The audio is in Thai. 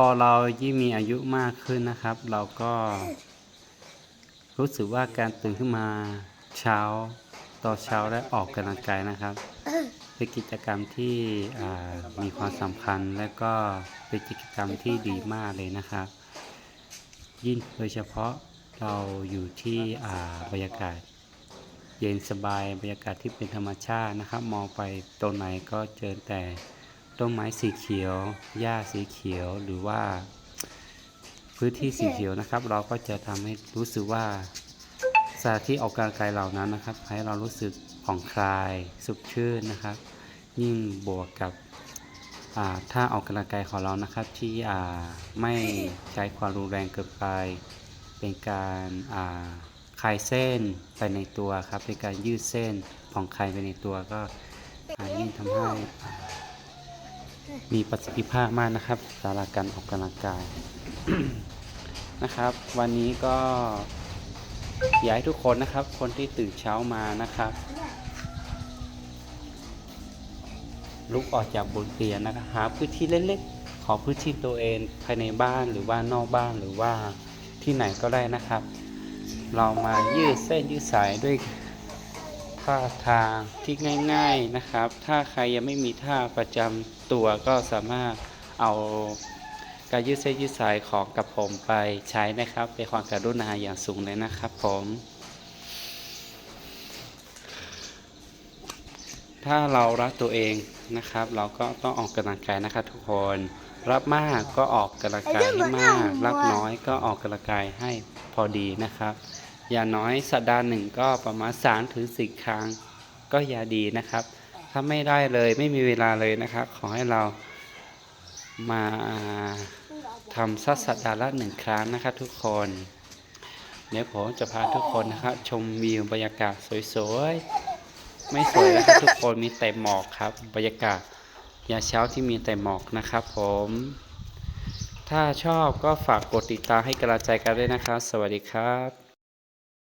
พอเรายิ่งมีอายุมากขึ้นนะครับ เราก็ รู้สึกว่าการตื่นขึ้นมาเช้าต่อเช้าและออกกำลังกายนะครับเป็นกิจกรรมที่มีความสำคัญและก็เป็นกิจกรรมที่ดีมากเลยนะครับ ยิ่งโดยเฉพาะเราอยู่ที่บรรยากาศ เย็นสบายบรรยากาศที่เป็นธรรมชาตินะครับ มองไปตรงไหนก็เจอแต่ ต้นไม้สีเขียว หญ้าสีเขียว หรือว่า พื้นที่สีเขียวนะครับ เราก็จะทำให้รู้สึกว่าสถานที่ออกกำลังกายเหล่านั้นนะครับ ให้เรารู้สึกผ่อนคลายสุขชื่นนะครับ ยิ่งบวกกับอ่าออกกำลังกายของเรานะครับ ที่ไม่ใช้ความรุนแรงเกินไป เป็นการาคลายเส้นไปในตัวครับ เป็นการยืดเส้นผ่อนคลายไปในตัวก็ยิ่งทำให้ มีประสิทธิภาพมากนะครับสำหรับการออกกำลังกายนะครับ วันนี้ก็อยากให้ทุกคนนะครับ คนที่ตื่นเช้ามานะครับ ลุกออกจากบนเตียงนะครับหาพื้นที่เล็กๆขอพื้นที่ตัวเองภายในบ้านหรือว่านอกบ้านหรือว่าที่ไหนก็ได้นะครับ เรามายืดเส้นยืดสายด้วย ท่าทางที่ง่าย ๆนะครับ ถ้าใครยังไม่มีท่าประจำตัวก็สามารถเอาการยืดเส้นยืดสายของกับผมไปใช้นะครับเป็นความกรุณาอย่างสูงเลยนะครับผมถ้าเรารักตัวเองนะครับ เราก็ต้องออกกำลังกายนะครับทุกคน รับมากก็ออกกำลังกายให้มาก รับน้อยก็ออกกำลังกายให้พอดีนะครับ อย่างน้อยสัปดาห์หนึ่งก็ประมาณ3ถึง4ครั้ง ก็อย่าดีนะครับ ถ้าไม่ได้เลยไม่มีเวลาเลยนะครับ ขอให้เรามาทำสักสัปดาห์ละหนึ่งครั้งนะครับ ทุกคน เดี๋ยวผมจะพาทุกคนนะครับ ชมวิวบรรยากาศสวยๆ ไม่สวยนะครับ ทุกคนมีแต่หมอกครับ บรรยากาศยาเช้าที่มีแต่หมอกนะครับ ผม ถ้าชอบก็ฝากกดติดตามให้กำลังใจกันด้วยนะครับ สวัสดีครับ